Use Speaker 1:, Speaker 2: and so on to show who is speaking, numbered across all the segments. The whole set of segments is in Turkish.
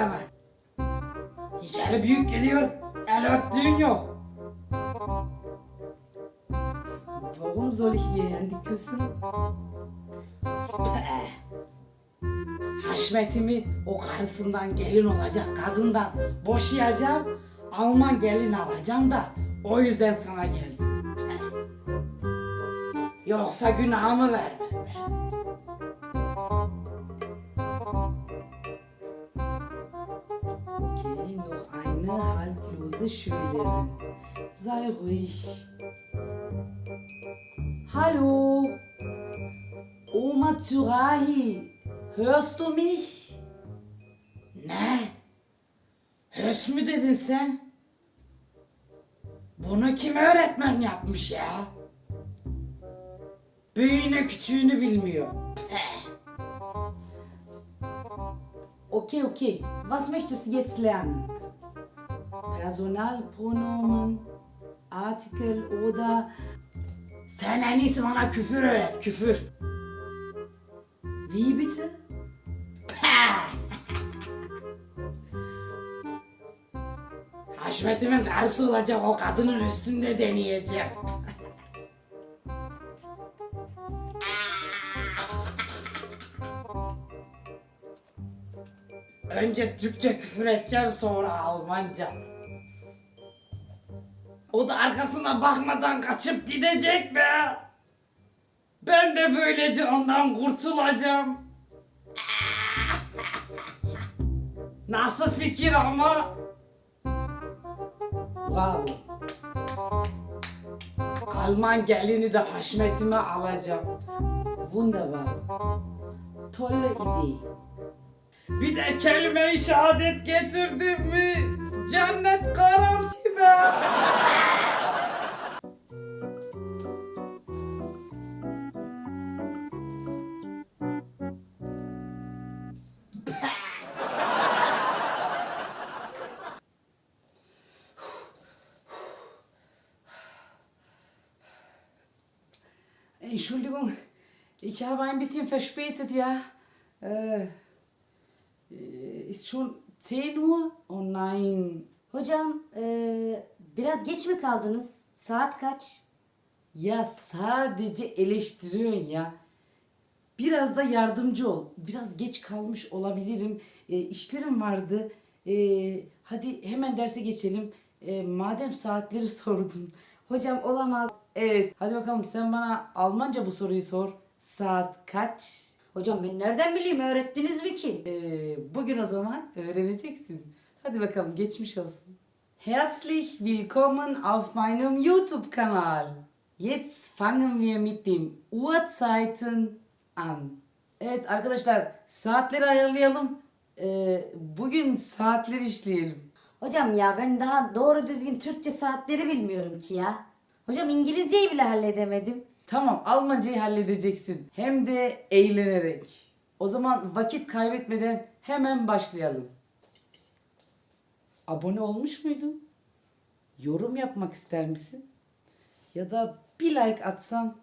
Speaker 1: merhaba merhaba. İçeri büyük geliyor, el öptüğün yok.
Speaker 2: Warum soll ich Ihr Handy küssen?
Speaker 1: Haşmetimi o karısından gelin olacak kadından boşayacağım. Alman gelin alacağım da o yüzden sana geldim. Yoksa günahımı verme.
Speaker 2: Haltlose Schülerin. Sei ruhig. Hallo, Oma Zurahi, hörst du mich?
Speaker 1: Ne? Hös mü dedin sen? Bunu kim öğretmen yapmış ya? Büyüğünü küçüğünü bilmiyor. Peh.
Speaker 2: Okay, okay. Was möchtest du jetzt lernen? Personalpronomen, Artikel oder
Speaker 1: Sen en iyisi bana küfür öğret, küfür.
Speaker 2: wie bitte?
Speaker 1: Haşmetimin karısı olacak o kadının üstünde deneyeceğim. Önce Türkçe küfür edeceğim sonra Almanca. O da arkasına bakmadan kaçıp gidecek be. Ben de böylece ondan kurtulacağım. Nasıl fikir ama?
Speaker 2: Bravo.
Speaker 1: Alman gelini de haşmetime alacağım.
Speaker 2: Wunderbar. Tolle Idee.
Speaker 1: Bir de kelime-i şehadet getirdim mi? Cennet garanti be.
Speaker 2: Entschuldigung, ich habe ein bisschen verspätet, ja. Äh, äh, ist schon 10 Uhr? Oh nein.
Speaker 3: Hocam eee, biraz geç mi kaldınız? Saat kaç?
Speaker 2: Ya sadece eleştiriyorsun ya. Biraz da yardımcı ol. Biraz geç kalmış olabilirim. E, işlerim vardı. E, hadi hemen derse geçelim. E, madem saatleri sordun.
Speaker 3: Hocam olamaz.
Speaker 2: Evet, hadi bakalım sen bana Almanca bu soruyu sor. Saat kaç?
Speaker 3: Hocam ben nereden bileyim öğrettiniz mi ki?
Speaker 2: Ee, bugün o zaman öğreneceksin. Hadi bakalım geçmiş olsun. Herzlich willkommen auf meinem YouTube-Kanal. Jetzt fangen wir mit dem Uhrzeiten an. Evet arkadaşlar saatleri ayarlayalım. Ee, bugün saatleri işleyelim.
Speaker 3: Hocam ya ben daha doğru düzgün Türkçe saatleri bilmiyorum ki ya. Hocam İngilizceyi bile halledemedim.
Speaker 2: Tamam Almancayı halledeceksin. Hem de eğlenerek. O zaman vakit kaybetmeden hemen başlayalım. Abone olmuş muydun? Yorum yapmak ister misin? Ya da bir like atsan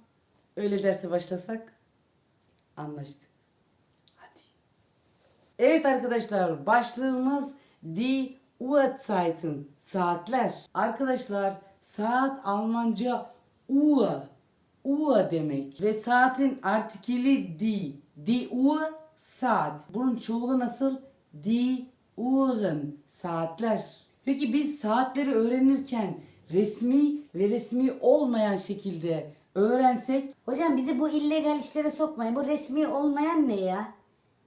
Speaker 2: öyle derse başlasak anlaştık. Hadi. Evet arkadaşlar başlığımız Die Uhrzeiten saatler. Arkadaşlar saat Almanca Uhr. Uhr demek ve saatin artikeli die. Die Uhr saat. Bunun çoğulu nasıl? Die Uhren saatler. Peki biz saatleri öğrenirken resmi ve resmi olmayan şekilde öğrensek
Speaker 3: Hocam bizi bu illegal işlere sokmayın. Bu resmi olmayan ne ya?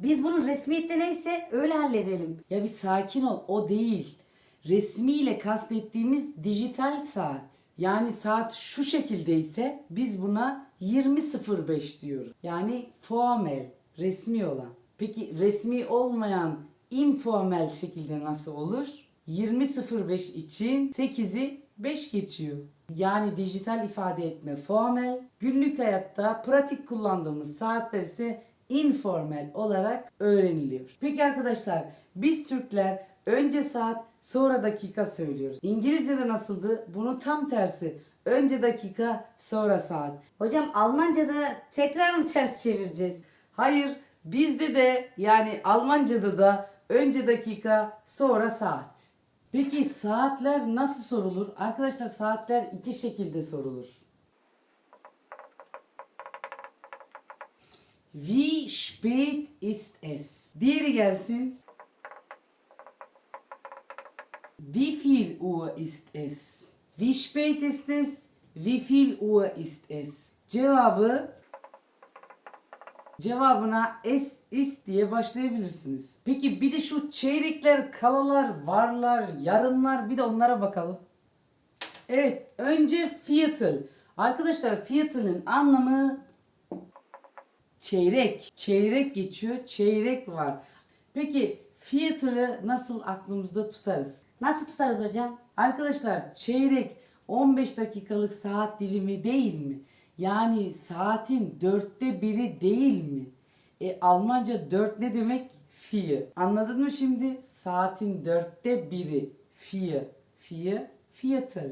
Speaker 3: Biz bunun resmiyette neyse öyle halledelim.
Speaker 2: Ya bir sakin ol o değil. Resmiyle kastettiğimiz dijital saat. Yani saat şu şekildeyse biz buna 20.05 diyoruz. Yani formel, resmi olan. Peki resmi olmayan informel şekilde nasıl olur? 20.05 için 8'i 5 geçiyor. Yani dijital ifade etme formel, günlük hayatta pratik kullandığımız saatler ise informel olarak öğreniliyor. Peki arkadaşlar biz Türkler önce saat sonra dakika söylüyoruz. İngilizce'de nasıldı? Bunun tam tersi. Önce dakika sonra saat.
Speaker 3: Hocam Almanca'da tekrar mı ters çevireceğiz?
Speaker 2: Hayır, bizde de yani Almanca'da da önce dakika, sonra saat. Peki saatler nasıl sorulur? Arkadaşlar saatler iki şekilde sorulur. Wie spät ist es? Diğeri gelsin. Wie viel Uhr ist es? Wie spät ist es? Wie viel Uhr ist es? Cevabı cevabına es is diye başlayabilirsiniz. Peki bir de şu çeyrekler, kalalar, varlar, yarımlar bir de onlara bakalım. Evet, önce Viertel. Arkadaşlar Viertel'in anlamı çeyrek. Çeyrek geçiyor, çeyrek var. Peki Viertel'ı nasıl aklımızda tutarız?
Speaker 3: Nasıl tutarız hocam?
Speaker 2: Arkadaşlar çeyrek 15 dakikalık saat dilimi değil mi? Yani saatin dörtte biri değil mi? E Almanca dört ne demek? Vier. Anladın mı şimdi? Saatin dörtte biri. Vier. Vier. Viertel.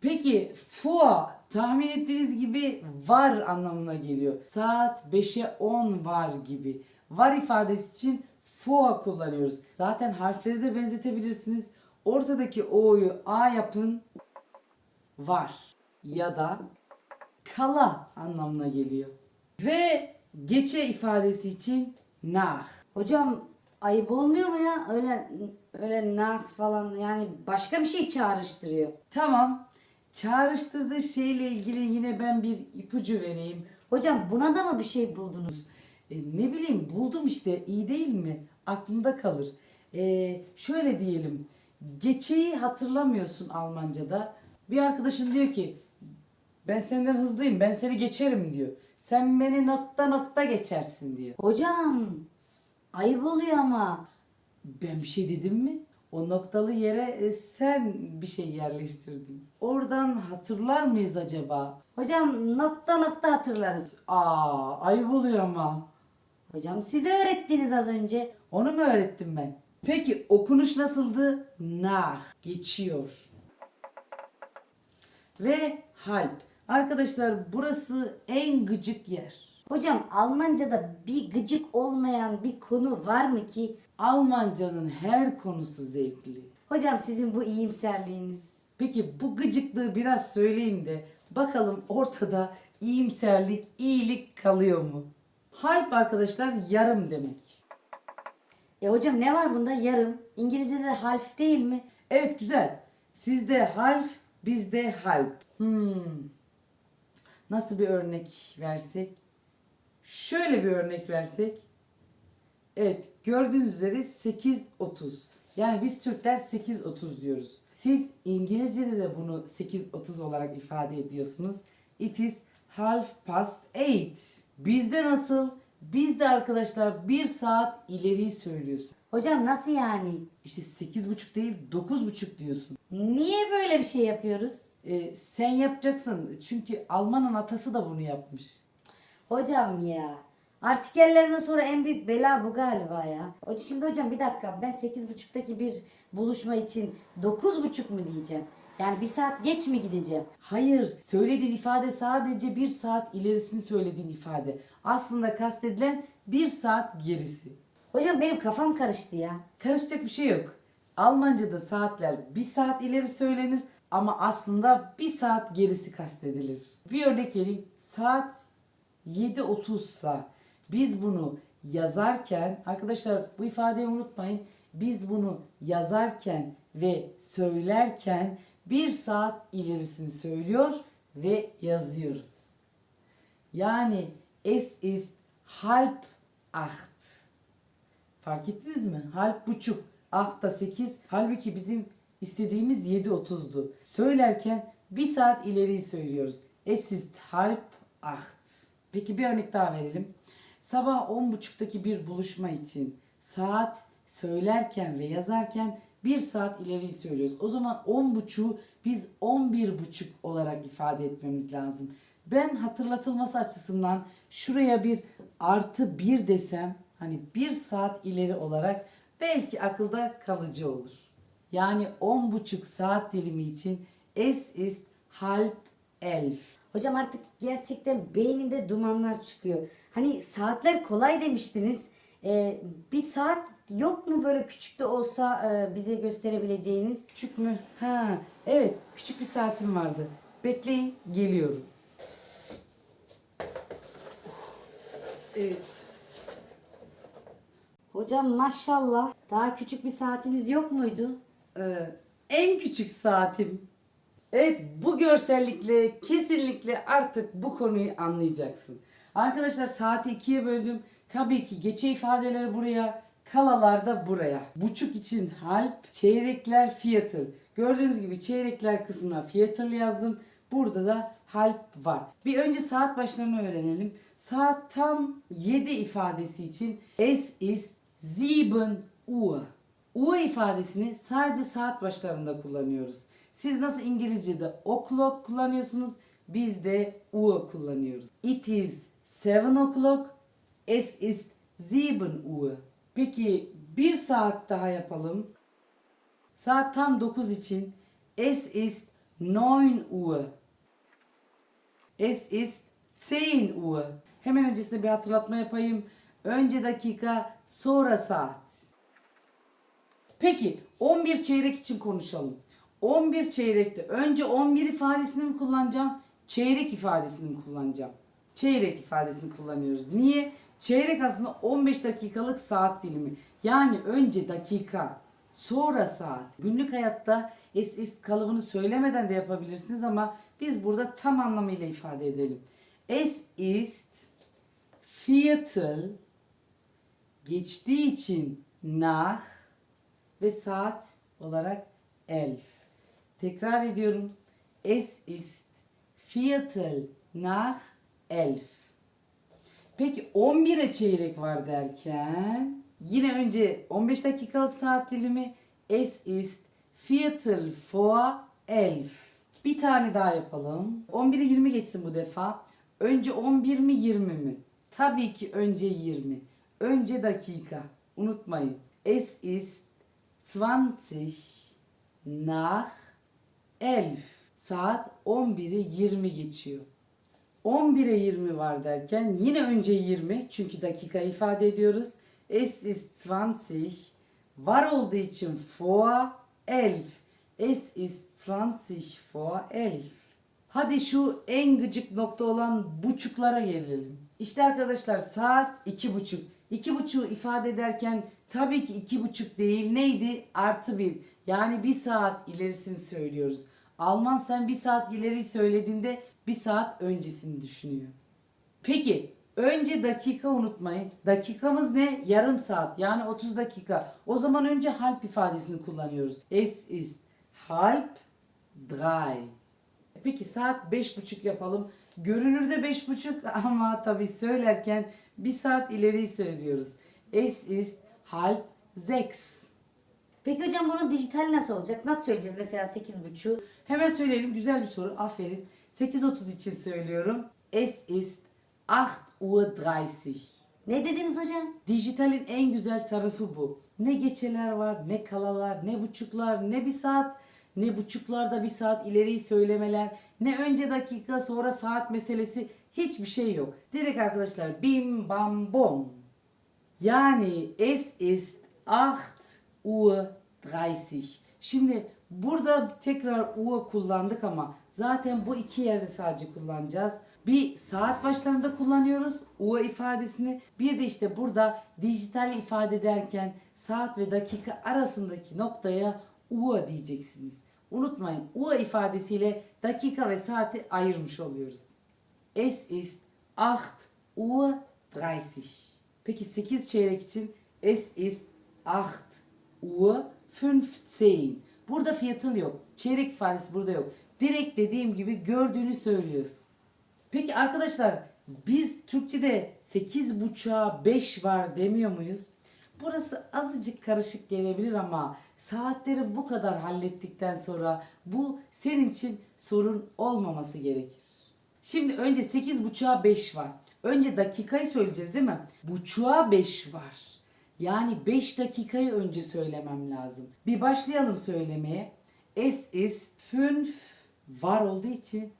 Speaker 2: Peki vor tahmin ettiğiniz gibi var anlamına geliyor. Saat 5'e 10 var gibi. Var ifadesi için vor kullanıyoruz. Zaten harfleri de benzetebilirsiniz. Ortadaki o'yu a yapın var ya da kala anlamına geliyor. Ve geçe ifadesi için nach.
Speaker 3: Hocam ayıp olmuyor mu ya? Öyle öyle nah falan yani başka bir şey çağrıştırıyor.
Speaker 2: Tamam. Çağrıştırdığı şeyle ilgili yine ben bir ipucu vereyim.
Speaker 3: Hocam buna da mı bir şey buldunuz?
Speaker 2: E, ne bileyim buldum işte iyi değil mi? Aklında kalır. E, şöyle diyelim. Geçeyi hatırlamıyorsun Almanca'da. Bir arkadaşın diyor ki ben senden hızlıyım ben seni geçerim diyor. Sen beni nokta nokta geçersin diyor.
Speaker 3: Hocam ayıp oluyor ama.
Speaker 2: Ben bir şey dedim mi? O noktalı yere e, sen bir şey yerleştirdin. Oradan hatırlar mıyız acaba?
Speaker 3: Hocam nokta nokta hatırlarız.
Speaker 2: Aa ayıp oluyor ama.
Speaker 3: Hocam size öğrettiniz az önce.
Speaker 2: Onu mu öğrettim ben? Peki okunuş nasıldı? Nach. Geçiyor. Ve halp. Arkadaşlar burası en gıcık yer.
Speaker 3: Hocam Almanca'da bir gıcık olmayan bir konu var mı ki?
Speaker 2: Almancanın her konusu zevkli.
Speaker 3: Hocam sizin bu iyimserliğiniz.
Speaker 2: Peki bu gıcıklığı biraz söyleyeyim de bakalım ortada iyimserlik, iyilik kalıyor mu? Halp arkadaşlar yarım demek.
Speaker 3: E hocam ne var bunda yarım? İngilizce'de half değil mi?
Speaker 2: Evet güzel. Sizde half, bizde halp. Hmm. Nasıl bir örnek versek? Şöyle bir örnek versek. Evet gördüğünüz üzere 8.30. Yani biz Türkler 8.30 diyoruz. Siz İngilizce'de de bunu 8.30 olarak ifade ediyorsunuz. It is half past eight. Bizde nasıl? Bizde arkadaşlar bir saat ileriyi söylüyorsun.
Speaker 3: Hocam nasıl yani?
Speaker 2: İşte 8.30 değil 9.30 diyorsun.
Speaker 3: Niye böyle bir şey yapıyoruz?
Speaker 2: Ee, sen yapacaksın. Çünkü Alman'ın atası da bunu yapmış.
Speaker 3: Hocam ya. Artikellerden sonra en büyük bela bu galiba ya. Şimdi hocam bir dakika ben 8.30'daki bir buluşma için 9.30 mu diyeceğim? Yani bir saat geç mi gideceğim?
Speaker 2: Hayır, söylediğin ifade sadece bir saat ilerisini söylediğin ifade. Aslında kastedilen bir saat gerisi.
Speaker 3: Hocam benim kafam karıştı ya.
Speaker 2: Karışacak bir şey yok. Almanca'da saatler bir saat ileri söylenir ama aslında bir saat gerisi kastedilir. Bir örnek vereyim. Saat 7.30 sa biz bunu yazarken arkadaşlar bu ifadeyi unutmayın. Biz bunu yazarken ve söylerken bir saat ilerisini söylüyor ve yazıyoruz. Yani es ist halb acht. Fark ettiniz mi? Halb buçuk. Ah da 8. Halbuki bizim istediğimiz 7.30'du. Söylerken bir saat ileriyi söylüyoruz. Es ist halb acht. Peki bir örnek daha verelim. Sabah 10.30'daki bir buluşma için saat söylerken ve yazarken bir saat ileriyi söylüyoruz. O zaman 10.30'u biz 11.30 olarak ifade etmemiz lazım. Ben hatırlatılması açısından şuraya bir artı bir desem hani bir saat ileri olarak belki akılda kalıcı olur. Yani 10.30 saat dilimi için es ist halb elf.
Speaker 3: Hocam artık gerçekten beynimde dumanlar çıkıyor. Hani saatler kolay demiştiniz. Ee, bir saat yok mu böyle küçük de olsa e, bize gösterebileceğiniz?
Speaker 2: Küçük mü? Ha, evet. Küçük bir saatim vardı. Bekleyin, geliyorum. Evet.
Speaker 3: Hocam maşallah daha küçük bir saatiniz yok muydu?
Speaker 2: Ee, en küçük saatim. Evet bu görsellikle kesinlikle artık bu konuyu anlayacaksın. Arkadaşlar saati ikiye böldüm. Tabii ki geçe ifadeleri buraya, kalalar da buraya. Buçuk için halp, çeyrekler fiyatı. Gördüğünüz gibi çeyrekler kısmına fiyatı yazdım. Burada da halp var. Bir önce saat başlarını öğrenelim. Saat tam 7 ifadesi için es ist sieben Uhr. U ifadesini sadece saat başlarında kullanıyoruz. Siz nasıl İngilizce'de o'clock kullanıyorsunuz, biz de U kullanıyoruz. It is seven o'clock, es ist sieben Uhr. Peki bir saat daha yapalım. Saat tam 9 için es ist neun Uhr. Es ist 10 Uhr. Hemen öncesinde bir hatırlatma yapayım. Önce dakika, sonra saat. Peki 11 çeyrek için konuşalım. 11 çeyrekte önce 11 ifadesini mi kullanacağım? Çeyrek ifadesini mi kullanacağım? Çeyrek ifadesini kullanıyoruz. Niye? Çeyrek aslında 15 dakikalık saat dilimi. Yani önce dakika, sonra saat. Günlük hayatta es ist kalıbını söylemeden de yapabilirsiniz ama biz burada tam anlamıyla ifade edelim. Es ist Viertel geçtiği için nach ve saat olarak elf. Tekrar ediyorum. Es ist Viertel nach elf. Peki 11'e çeyrek var derken yine önce 15 dakikalık saat dilimi es ist Viertel vor elf. Bir tane daha yapalım. 11'i 20 geçsin bu defa. Önce 11 mi 20 mi? Tabii ki önce 20. Önce dakika. Unutmayın. Es ist 20 nach 11. Saat 11'i 20 geçiyor. 11'e 20 var derken yine önce 20 çünkü dakika ifade ediyoruz. Es ist 20 var olduğu için vor 11. Es ist 20 vor 11. Hadi şu en gıcık nokta olan buçuklara gelelim. İşte arkadaşlar saat iki buçuk. İki buçuğu ifade ederken tabii ki iki buçuk değil neydi? Artı bir. Yani bir saat ilerisini söylüyoruz. Alman sen bir saat ileri söylediğinde bir saat öncesini düşünüyor. Peki önce dakika unutmayın. Dakikamız ne? Yarım saat yani 30 dakika. O zaman önce halp ifadesini kullanıyoruz. Es ist halb drei. Peki saat beş buçuk yapalım. Görünürde beş buçuk ama tabii söylerken bir saat ileri söylüyoruz. Es ist halb sechs.
Speaker 3: Peki hocam bunun dijital nasıl olacak? Nasıl söyleyeceğiz mesela 8.30?
Speaker 2: Hemen söyleyelim. Güzel bir soru. Aferin. 8.30 için söylüyorum. Es ist 8 Uhr 30.
Speaker 3: Ne dediniz hocam?
Speaker 2: Dijitalin en güzel tarafı bu. Ne geçeler var, ne kalalar, ne buçuklar, ne bir saat, ne buçuklarda bir saat ileriyi söylemeler, ne önce dakika sonra saat meselesi hiçbir şey yok. Direkt arkadaşlar bim bam bom. Yani es ist 8 Uhr 30. Şimdi burada tekrar Uhr kullandık ama zaten bu iki yerde sadece kullanacağız. Bir saat başlarında kullanıyoruz Uhr ifadesini. Bir de işte burada dijital ifade ederken saat ve dakika arasındaki noktaya Uhr diyeceksiniz. Unutmayın Uhr ifadesiyle dakika ve saati ayırmış oluyoruz. Es ist 8 Uhr 30. Peki 8 çeyrek için es ist 8 Uhr 15. Burada fiyatın yok. Çeyrek ifadesi burada yok. Direkt dediğim gibi gördüğünü söylüyorsun. Peki arkadaşlar biz Türkçe'de 8.5'a 5 var demiyor muyuz? Burası azıcık karışık gelebilir ama saatleri bu kadar hallettikten sonra bu senin için sorun olmaması gerekir. Şimdi önce 8.5'a 5 var. Önce dakikayı söyleyeceğiz değil mi? Buçuğa 5 var. Yani 5 dakikayı önce söylemem lazım. Bir başlayalım söylemeye. Es ist 5 var olduğu için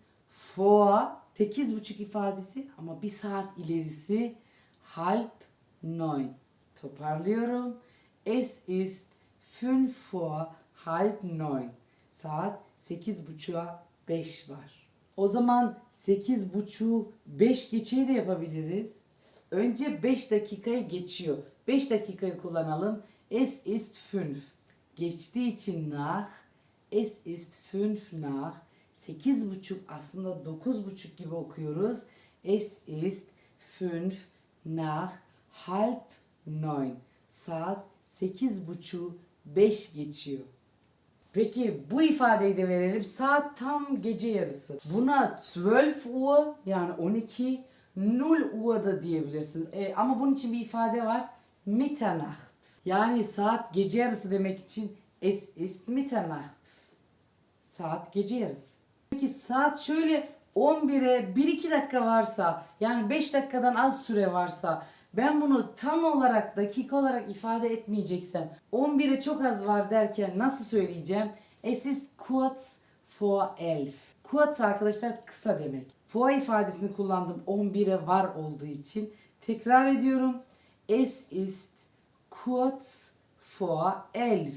Speaker 2: vor 8.30 ifadesi ama bir saat ilerisi halb neun. Toparlıyorum. Es ist 5 vor halb neun. Saat 8.30'a 5 var. O zaman 8.30 5 geçeyi de yapabiliriz. Önce 5 dakikayı geçiyor. 5 dakikayı kullanalım. Es ist 5. Geçtiği için nach. Es ist 5 nach. 8.30 aslında 9.30 gibi okuyoruz. Es ist 5 nach halb neun. Saat 8.30 5 geçiyor. Peki bu ifadeyi de verelim. Saat tam gece yarısı. Buna 12 Uhr yani 12 0 Uhr da diyebilirsiniz. E, ama bunun için bir ifade var. Mitternacht. Yani saat gece yarısı demek için es ist Mitternacht. Saat gece yarısı. Peki saat şöyle 11'e 1-2 dakika varsa yani 5 dakikadan az süre varsa ben bunu tam olarak dakika olarak ifade etmeyeceksem 11'e çok az var derken nasıl söyleyeceğim? Es ist kurz vor 11. Kurz arkadaşlar kısa demek. Vor ifadesini kullandım 11'e var olduğu için. Tekrar ediyorum. Es ist kurz vor 11.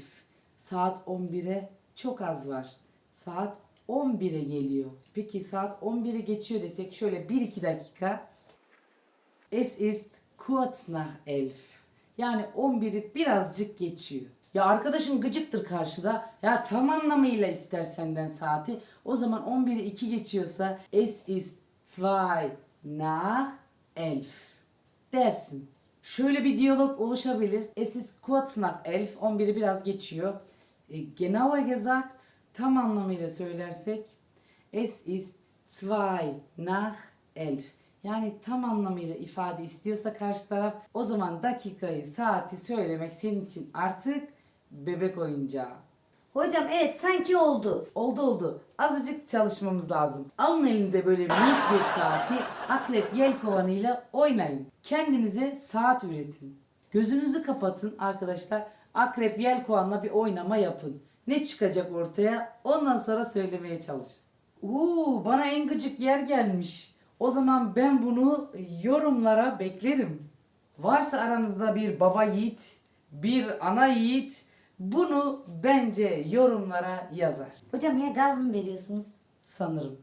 Speaker 2: Saat 11'e çok az var. Saat 11'e geliyor. Peki saat 11'e geçiyor desek şöyle 1-2 dakika. Es ist kurz nach 11. Yani 11'i birazcık geçiyor. Ya arkadaşım gıcıktır karşıda. Ya tam anlamıyla ister senden saati. O zaman 11'i 2 geçiyorsa es ist 2 nach 11 dersin. Şöyle bir diyalog oluşabilir. Es ist kurz nach 11. 11'i biraz geçiyor. E, genauer gesagt tam anlamıyla söylersek es ist 2 nach 11. Yani tam anlamıyla ifade istiyorsa karşı taraf o zaman dakikayı, saati söylemek senin için artık bebek oyuncağı.
Speaker 3: Hocam evet sanki oldu.
Speaker 2: Oldu oldu. Azıcık çalışmamız lazım. Alın elinize böyle minik bir saati akrep yelkovanıyla oynayın. Kendinize saat üretin. Gözünüzü kapatın arkadaşlar. Akrep yelkovanla bir oynama yapın. Ne çıkacak ortaya? Ondan sonra söylemeye çalış. Uuu bana en gıcık yer gelmiş. O zaman ben bunu yorumlara beklerim. Varsa aranızda bir baba yiğit, bir ana yiğit bunu bence yorumlara yazar.
Speaker 3: Hocam ya gaz mı veriyorsunuz?
Speaker 2: Sanırım.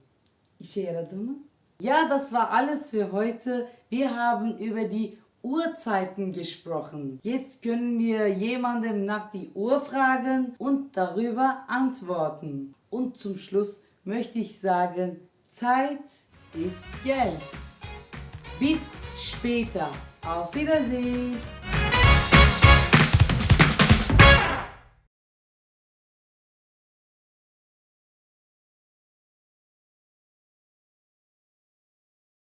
Speaker 2: İşe yaradı mı? Ja, das war alles für heute. Wir haben über die Uhrzeiten gesprochen. Jetzt können wir jemandem nach die Uhr fragen und darüber antworten. Und zum Schluss möchte ich sagen, Zeit ist Geld. Bis später. Auf Wiedersehen.